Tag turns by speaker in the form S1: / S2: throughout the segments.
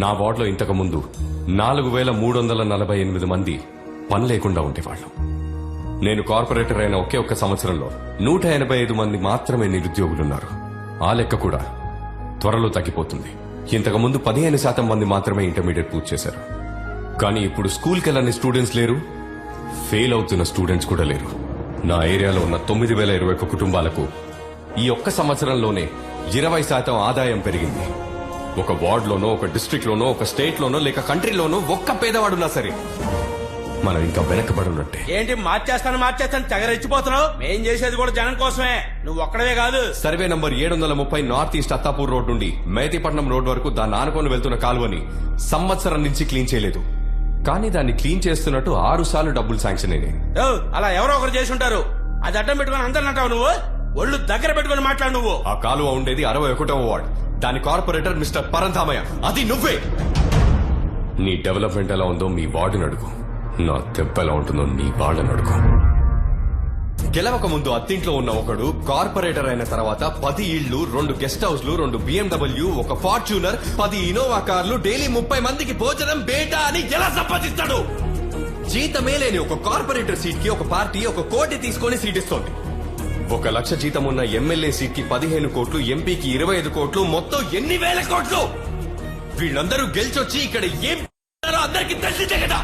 S1: నా వార్డులో ఇంతకుముందు నాలుగు వేల మూడు వందల నలభై ఎనిమిది మంది పని లేకుండా ఉండేవాళ్ళు. నేను కార్పొరేటర్ అయిన ఒకే ఒక్క సంవత్సరంలో నూట ఎనభై ఐదు మంది మాత్రమే నిరుద్యోగులున్నారు. ఆ లెక్క కూడా త్వరలో తగ్గిపోతుంది. ఇంతకుముందు పదిహేను శాతం మంది మాత్రమే ఇంటర్మీడియట్ పూర్తి చేశారు. కానీ ఇప్పుడు స్కూల్కి వెళ్ళని స్టూడెంట్స్ లేరు ఫెయిల్ అవుతున్న స్టూడెంట్స్ కూడా లేరు. నా ఏరియాలో ఉన్న తొమ్మిది వేల ఇరవై ఒక్క కుటుంబాలకు ఈ ఒక్క సంవత్సరంలోనే ఇరవై శాతం ఆదాయం పెరిగింది. ఒక వార్డులోనో ఒక డిస్ట్రిక్ట్ లోనో ఒక స్టేట్ లోనో లేక కంట్రీలోనో ఒక్క పేదవాడున్నా సరే మనం ఇంకా వెనకబడి ఉన్నట్టే
S2: ఏంటి మార్చేస్తాను మార్చేస్తాను తెగ రెచ్చిపోతున్నావు మేం చేసేది కూడా జనం కోసమే. నువ్వు ఒక్కడవే కాదు.
S1: సర్వే నంబర్ ఏడు వందల ముప్పై నార్త్ ఈస్ట్ అత్తాపూర్ రోడ్ నుండి మేతిపట్నం రోడ్ వరకు దాన్ని ఆనుకొని వెళ్తున్న కాలువని సంవత్సరం నుంచి క్లీన్ చేయలేదు. కానీ దాన్ని క్లీన్ చేస్తున్నట్టు ఆరు సార్లు డబ్బులు శాంక్షన్ అయినాయి
S2: అలా ఎవరో ఒకరు చేసి ఉంటారు. అది అడ్డం పెట్టుకుని అందరిని అంటావు నువ్వు? ఒళ్ళు దగ్గర పెట్టుకుని మాట్లాడు నువ్వు.
S1: ఆ కాలువ ఉండేది అరవై ఒకటవ వార్డ్. దాని కార్పొరేటర్ మిస్టర్ పరంధామయ్య. అది నువ్వే. నీ డెవలప్మెంట్ ఎలా ఉందో మీ వార్డుని అడుగు. నా దెబ్బ ఎలా ఉంటుందో నీ వాళ్ళని అడుగు. గెలవక ముందు అత్తింట్లో ఉన్న ఒకడు కార్పొరేటర్ అయిన తర్వాత పది ఇళ్ళు రెండు గెస్ట్ హౌస్లు రెండు బిఎండబ్ల్యూ ఒక ఫార్చ్యూనర్ పది ఇనోవా కార్లు డైలీ ముప్పై మందికి భోజనం బేటా అని ఎలా సంపాదిస్తాడు? జీతమే లేని ఒక కార్పొరేటర్ సీట్కి ఒక పార్టీ ఒక కోటి తీసుకొని సీట్ ఇస్తోంది. ఒక లక్ష జీతం ఉన్న ఎమ్మెల్యే సీట్కి పదిహేను కోట్లు ఎంపీకి ఇరవై ఐదు కోట్లు మొత్తం ఎన్ని వేల కోట్లు? వీళ్ళందరూ గెలిచొచ్చి ఇక్కడ ఏం అందరికీ తెలిసిందే కదా.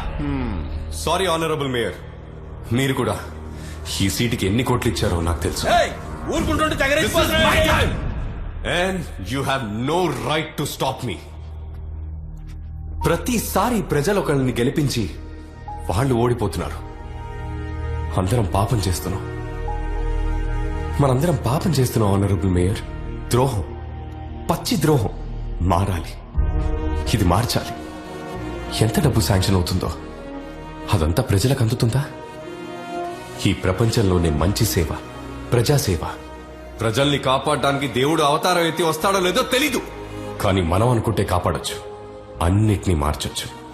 S1: సారీ ఆనరబుల్ మేయర్ మీరు కూడా ఈ సీటుకి ఎన్ని కోట్లు ఇచ్చారో నాకు తెలుసు. And you have no right to stop me ప్రతిసారి ప్రజలు ఒకరిని గెలిపించి వాళ్ళు ఓడిపోతున్నారు. అందరం పాపం చేస్తున్నాం. మనందరం పాపం చేస్తున్నాం ఆనరబుల్ మేయర్ ద్రోహం. పచ్చి ద్రోహం. మారాలి. ఇది మార్చాలి. ఎంత డబ్బు శాంక్షన్ అవుతుందో? అదంతా ప్రజలకు అందుతుందా? ఈ ప్రపంచంలోనే మంచి సేవ ప్రజాసేవ ప్రజల్ని కాపాడడానికి దేవుడు అవతారం ఎత్తి వస్తాడో లేదో తెలీదు. కానీ మనం అనుకుంటే కాపాడొచ్చు. అన్నిటినీ మార్చొచ్చు.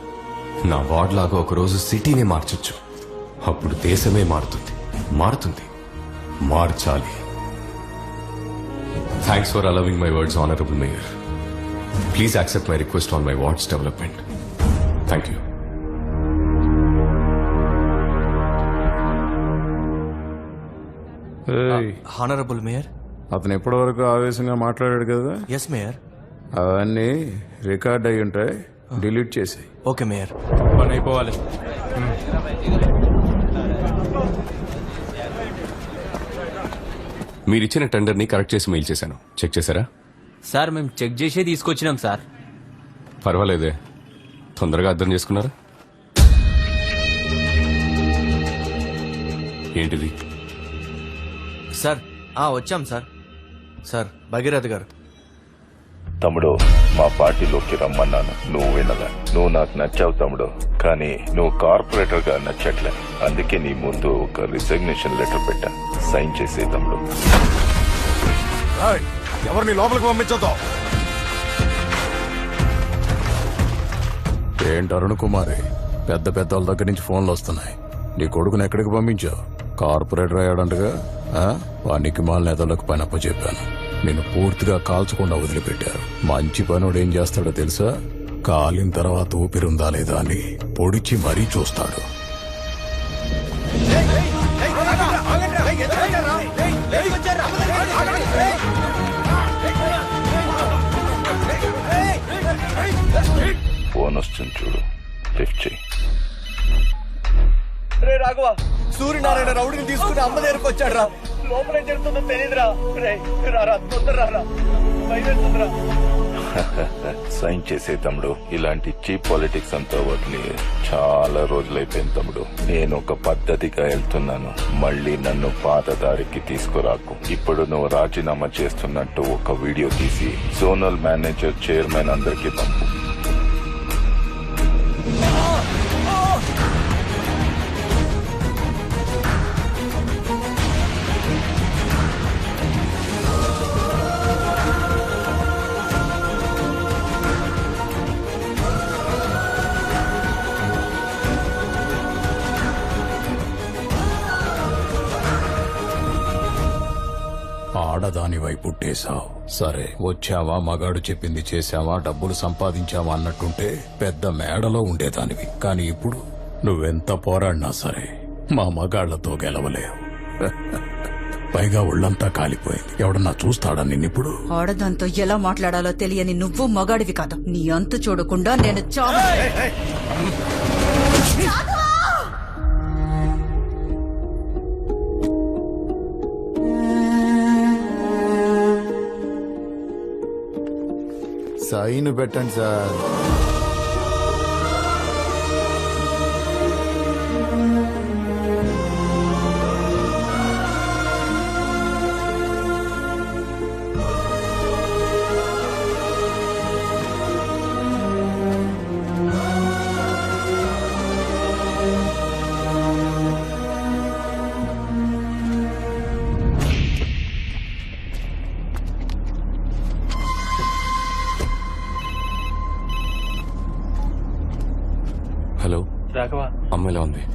S1: నా వార్డ్ లాగా ఒకరోజు సిటీనే మార్చొచ్చు. అప్పుడు దేశమే మారుతుంది. మారుతుంది. మార్చాలి. Thanks for allowing my words honourable mayor please accept my request on my wards development thank you
S3: ఏయ్,
S4: హానరబుల్ మేయర్
S3: అతను ఇప్పటివరకు ఆవేశంగా మాట్లాడాడు కదా?
S4: ఎస్ మేయర్
S3: అవన్నీ రికార్డ్ అయి ఉంటాయి డిలీట్ చేసి
S4: ఓకే మేయర్
S5: పని అయిపోవాలి.
S1: మీరిచ్చిన టెండర్ని కరెక్ట్ చేసి మెయిల్ చేశాను. చెక్ చేశారా?
S5: సార్ మేము చెక్ చేసే తీసుకొచ్చినాం సార్.
S1: పర్వాలేదే. తొందరగా అర్థం చేసుకున్నారా? ఏంటిది?
S4: సార్ ఆ వచ్చాం సార్. సార్ భగీరథ్ గారు.
S6: తమ్ముడు మా పార్టీలోకి రమ్మన్నాను. నువ్వు వినలా. నువ్వు నాకు నచ్చావు తమ్ముడు. కానీ నువ్వు కార్పొరేటర్గా నచ్చట్లే. అందుకే నీ ముందు ఒక రిసిగ్నేషన్ లెటర్ పెట్టా. సైన్ చేసే తమ్ముడు.
S3: ఎవరిని లోపలికి పంపించొద్దు. ఏంటి అరుణ్ కుమారి? పెద్ద పెద్ద వాళ్ళ దగ్గర నుంచి ఫోన్లు వస్తున్నాయి. నీ కొడుకుని ఎక్కడికి పంపించావు? కార్పొరేటర్ అయ్యాడంటగా? ఆ? వానికి మాల నేతలకు పని చెప్పాను నేను పూర్తిగా కాల్చకుండా వదిలిపెట్టారు. మంచి పనుడు ఏం చేస్తాడో తెలుసా? కాలిన తర్వాత ఊపిరుందా లేదా అని పొడిచి మరీ చూస్తాడు.
S6: వస్తుంది చూడు. లిఫ్ట్ చేయి
S4: రే రాఘవ సూర్యనారాయణ రౌడీని తీసుకుని అమ్మ దగ్గరకు వచ్చాడు రా. లోపల ఏం జరుగుతుందో తెలియదురా రే రారా తొందర రారా. బయలుదేరుతుందిరా
S6: సైన్ చేసే తమ్ముడు. ఇలాంటి చీప్ పాలిటిక్స్ అంతా వదిలి చాలా రోజులైపోయింది తమ్ముడు. నేను ఒక పద్ధతిగా వెళ్తున్నాను. మళ్ళీ నన్ను పాత దారికి తీసుకురాకు. ఇప్పుడు నువ్వు రాజీనామా చేస్తున్నట్టు ఒక వీడియో తీసి జోనల్ మేనేజర్ చైర్మన్ అందరికీ పంపు.
S3: వైపు పుట్టేశావు సరే వచ్చావా మగాడు చెప్పింది చేశావా డబ్బులు సంపాదించావా అన్నట్టుంటే పెద్ద మేడలో ఉండేదానివి కానీ ఇప్పుడు నువ్వెంత పోరాడినా సరే మా మగాళ్ళతో గెలవలేవు పైగా ఒళ్ళంతా కాలిపోయింది ఎవడన్నా చూస్తాడా నిన్నిప్పుడు
S7: ఆడదాంతో ఎలా మాట్లాడాలో తెలియని నువ్వు మగాడివి కాదు నీ అంతు చూడకుండా నేను చావ
S8: సైన్ పెట్టండి సార్.
S1: హలో అమ్మ ఎలా ఉంది.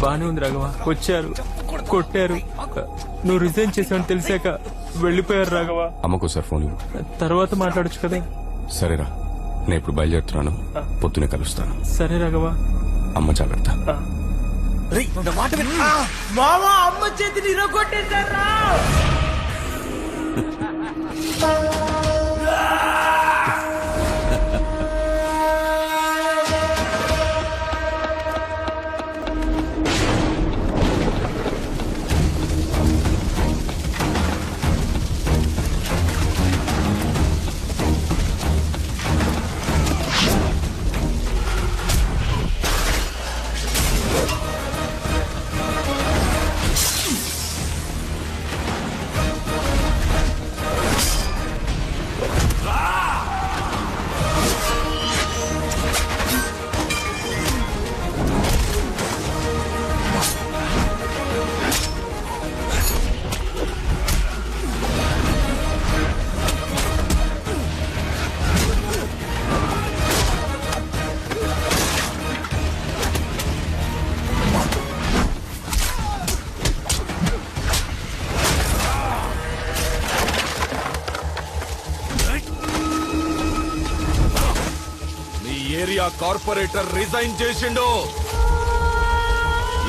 S5: బానే ఉంది రాఘవ. వచ్చారు. కొట్టారు. నువ్వు రిజైన్ చేసావని తెలిసాక వెళ్ళిపోయారు రాఘవ.
S1: అమ్మకు సార్ ఫోన్ ఇవ్వు.
S5: తర్వాత మాట్లాడొచ్చు కదా.
S1: సరేరా. నేను ఇప్పుడు బయలుదేరుతున్నాను. పొద్దునే కలుస్తాను.
S5: సరే రాఘవ.
S1: అమ్మ జాగ్రత్త.
S2: మామా అమ్మ చేతిని ఇరగొట్టేశారా?
S9: ఏరియా కార్పొరేటర్ రిజైన్ చేసిండు.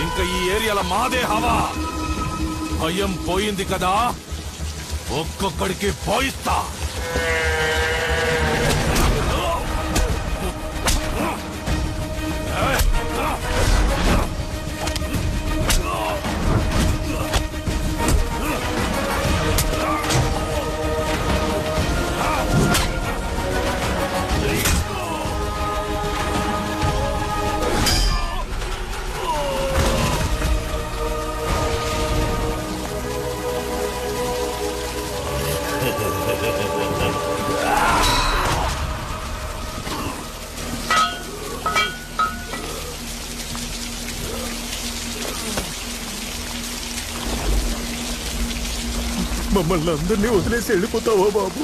S9: ఇంకా ఈ ఏరియాల మాదే హవా. భయం పోయింది కదా? ఒక్కొక్కడికి పోయిస్తా.
S3: మమ్మల్ని అందరినీ వదిలేసి వెళ్ళిపోతావా బాబు?